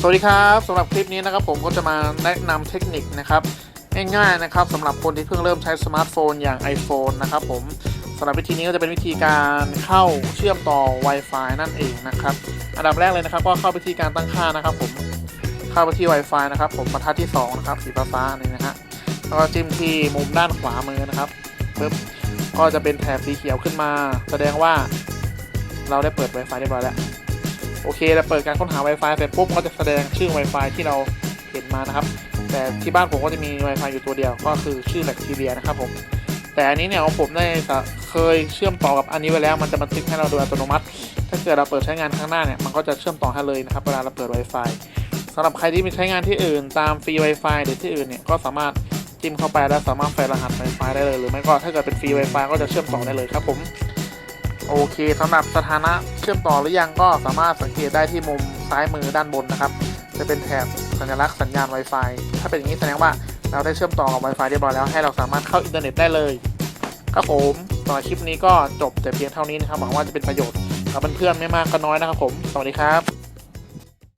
สวัสดีครับสำหรับคลิปนี้นะครับผมก็จะมาแนะนำเทคนิคนะครับง่ายๆนะครับสำหรับคนที่เพิ่งเริ่มใช้สมาร์ทโฟนอย่าง iPhone นะครับผมสำหรับวิธีนี้ก็จะเป็นวิธีการเข้าเชื่อมต่อ Wi-Fi นั่นเองนะครับอันดับแรกเลยนะครับ ก็เข้าไปที่การตั้งค่านะครับ ผมเข้าไปที่ Wi-Fi นะครับ ผมบรรทัดที่2นะครับสีฟ้าๆนี่นะฮะแล้วก็จิ้มที่มุมด้านขวามือนะครับปึ๊บก็จะเป็นแถบสีเขียวขึ้นมา แสดงว่าเราได้เปิด Wi-Fi เรียบร้อยแล้ว โอเคเราเปิดการค้นหา Wi-Fi เสร็จปุ๊บก็จะแสดงชื่อ Wi-Fi ที่เราเห็นมานะครับ แต่ที่บ้านผมก็จะมี Wi-Fi อยู่ตัวเดียวก็คือชื่อ Bacteria นะครับผมแต่อันนี้เนี่ยของผมได้เคยเชื่อมต่อกับอันนี้ไว้แล้ว มันจะบันทึกให้เราโดยอัตโนมัติ ถ้าเกิดเราเปิดใช้งานข้างหน้าเนี่ยมันก็จะเชื่อมต่อให้เลยนะครับเวลาเราเปิด Wi-Fi สำหรับใครที่มีใช้งานที่อื่นตามฟรี Wi-Fi หรือที่อื่นเนี่ยก็สามารถจิ้มเข้าไปแล้วสามารถใส่รหัส Wi-Fi ได้เลย หรือไม่ก็ถ้าเกิดเป็นฟรี Wi-Fi ก็จะเชื่อมต่อได้เลยครับผม โอเคสำหรับสถานะเชื่อมต่อหรือยังก็สามารถสังเกตได้ที่มุมซ้ายมือด้านบนนะครับ จะเป็นแถบสัญลักษณ์สัญญาณ Wi-Fi ถ้าเป็นอย่างนี้แสดงว่าเราได้เชื่อมต่อกับ Wi-Fi เรียบร้อยแล้วให้เราสามารถเข้าอินเทอร์เน็ตได้เลยครับผมสำหรับคลิปนี้ก็จบแต่เพียงเท่านี้นะครับหวังว่าจะเป็นประโยชน์กับเพื่อนๆไม่มากก็น้อยนะครับผม สวัสดีครับ